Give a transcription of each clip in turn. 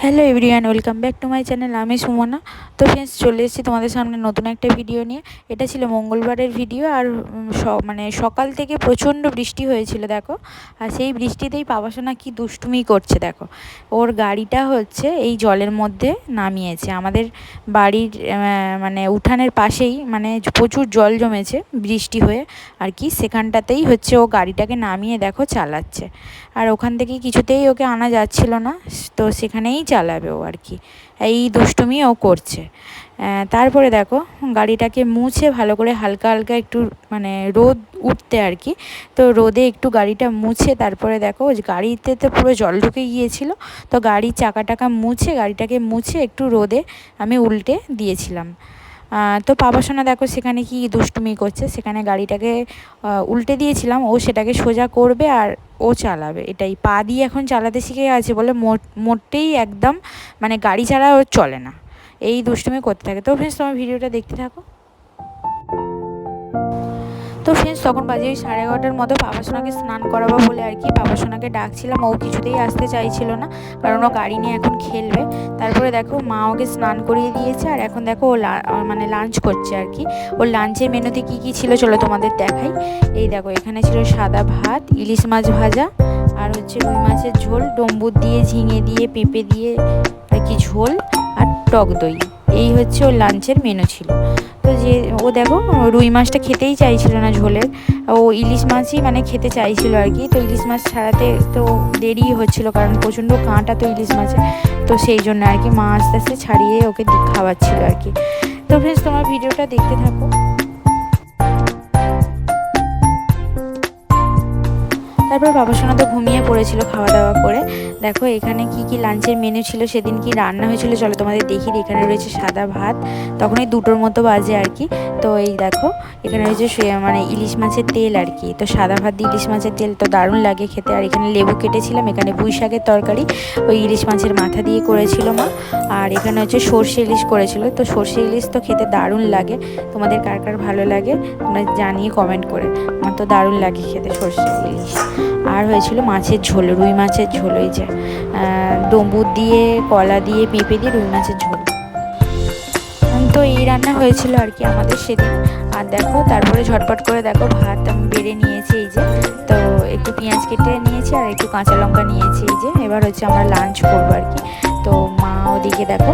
Hello everyone welcome back to my channel আমি সুমনা। তো friends চলে এসেছি তোমাদের সামনে নতুন একটা ভিডিও নিয়ে। এটা ছিল মঙ্গলবারের ভিডিও আর মানে সকাল থেকে প্রচণ্ড বৃষ্টি হয়েছিল, দেখো। আর সেই বৃষ্টিতেই পাবাসোনা কি দুষ্টুমি করছে, দেখো। ওর গাড়িটা হচ্ছে এই জলের মধ্যে নামিয়েছে। আমাদের বাড়ির মানে উঠানের পাশেই মানে প্রচুর জল জমেছে বৃষ্টি হয়ে। আর কি সেখানটাতেই হচ্ছে ও গাড়িটাকে নামিয়ে, দেখো, চালাচ্ছে। আর ওখান থেকে কিছুতেই ওকে আনা যাচ্ছিল না। তো সেখানেই চালাবে ও আর কি। এই দুষ্টুমি ও করছে। তারপরে দেখো, গাড়িটাকে মুছে ভালো করে হালকা হালকা একটু মানে রোদ উঠতে আর কি। তো রোদে একটু গাড়িটা মুছে, তারপরে দেখো গাড়িতে তো পুরো জল ঢুকে গিয়েছিল। তো গাড়ির চাকা টাকা মুছে, গাড়িটাকে মুছে একটু রোদে আমি উল্টে দিয়েছিলাম। তো পাবাসোনা দেখো সেখানে কি দুষ্টুমি করছে, সেখানে গাড়িটাকে উল্টে দিয়েছিলাম, ও সেটাকে সোজা করবে আর ও চালাবে, এটাই। পা দিয়ে এখন চালাতে শিখে গেছে বলে মোট- মোটেই একদম মানে গাড়ি ছাড়া ও চলে না। এই দুষ্টুমি করতে থাকে। তো ফ্রেন্ডস তোমার ভিডিওটা দেখতে থাকো। তো ফ্রেন্ডস তখন বাজে ওই সাড়ে এগারোটার মতো পাপাসোনাকে স্নান করাবো বলে আর কি। পাপাসোনাকে ডাকছিলাম, ও কিছুতেই আসতে চাইছিল না, কারণ ও গাড়ি নিয়ে এখন খেলবে। তারপরে দেখো মা ওকে স্নান করিয়ে দিয়েছে, আর এখন দেখো ও মানে লাঞ্চ করছে আর কি। ওর লাঞ্চের মেনুতে কি কি ছিল চলো তোমাদের দেখাই। এই দেখো, এখানে ছিল সাদা ভাত, ইলিশ মাছ ভাজা, আর হচ্ছে রুই মাছের ঝোল, ডম্বুর দিয়ে, ঝিঙে দিয়ে, পেঁপে দিয়ে আর কি ঝোল, আর টক দই। এই হচ্ছে ওর লাঞ্চের মেনু ছিল। তো যে ও দেখো, রুই মাছটা খেতেই চাইছিল না ঝোলের। ও ইলিশ মাছই মানে খেতে চাইছিল আর কি। তো ইলিশ মাছ ছাড়াতে তো দেরি হচ্ছিল কারণ প্রচণ্ড কাঁটা তো ইলিশ মাছে তো সেই জন্য আর কি মা আস্তে আস্তে ছাড়িয়ে ওকে খাওয়াচ্ছিল আর কি। তো ফ্রেন্ডস তোমার ভিডিওটা দেখতে থাকো। তারপর বাবাসোনা তো ঘুমিয়ে পড়েছিল খাওয়া দাওয়া করে। দেখো এখানে কি কি লাঞ্চের মেনু ছিল, সেদিন কি রান্না হয়েছিল, চলো তোমাদের দেখি এখানে রয়েছে সাদা ভাত তখন এই দুটোর মতো বাজে আর কি। তো এই দেখো, এখানে রয়েছে মানে ইলিশ মাছের তেল আর কি। তো সাদা ভাত দিয়ে ইলিশ মাছের তেল তো দারুণ লাগে খেতে। আর এখানে লেবু কেটেছিলাম, এখানে পুঁই শাকের তরকারি। ওই ইলিশ মাছের মাথা দিয়ে করেছিল মা। আর এখানে হচ্ছে সর্ষে ইলিশ করেছিল। তো সর্ষে ইলিশ তো খেতে দারুণ লাগে। তোমাদের কার কার ভালো লাগে, তোমরা জানিয়ে কমেন্ট করে। আমার তো দারুণ লাগে খেতে সর্ষে ইলিশ। আর হয়েছিল মাছের ঝোল, রুই মাছের ঝোল ওই যে ডম্বুর দিয়ে, কলা দিয়ে পেঁপে দিয়ে রুই মাছের ঝোল। তো এই রান্না হয়েছিল আর কি আমাদের সেদিন। আর দেখো, তারপরে ঝটপট করে দেখো ভাত আমি বেড়ে নিয়েছি এই যে। তো একটু পেঁয়াজ কেটে নিয়েছি আর একটু কাঁচা লঙ্কা নিয়েছি এই যে। এবার হচ্ছে আমরা লাঞ্চ করব আর কি। তো মা ওদিকে দেখো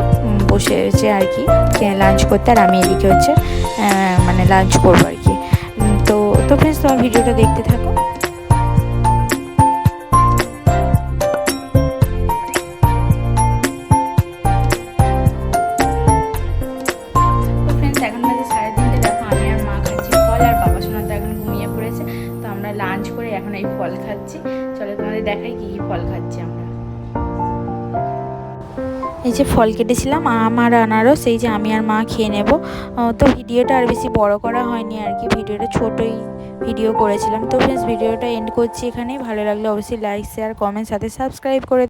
বসে হচ্ছে আর কি লাঞ্চ করতে আর আমি এদিকে হচ্ছে মানে লাঞ্চ করব আর কি। তো তো ফ্রেন্ডস তোমার ভিডিওটা দেখতে থাকো। আমরা লাঞ্চ করে এখন এই ফল খাচ্ছি। চলো তোমাদের দেখাই কি কি ফল খাচ্ছি আমরা। এই যে ফল কেটেছিলাম, আম আর আনারস, এই যে আমি আর মা খেয়ে নেব। তো ভিডিওটা আর বেশি বড় করা হয়নি আর কি, ভিডিওটা ছোটোই ভিডিও করেছিলাম। তো ফ্রেন্ডস ভিডিওটা এন্ড করছি এখানেই। ভালো লাগলে অবশ্যই লাইক শেয়ার কমেন্ট সাথে সাবস্ক্রাইব করে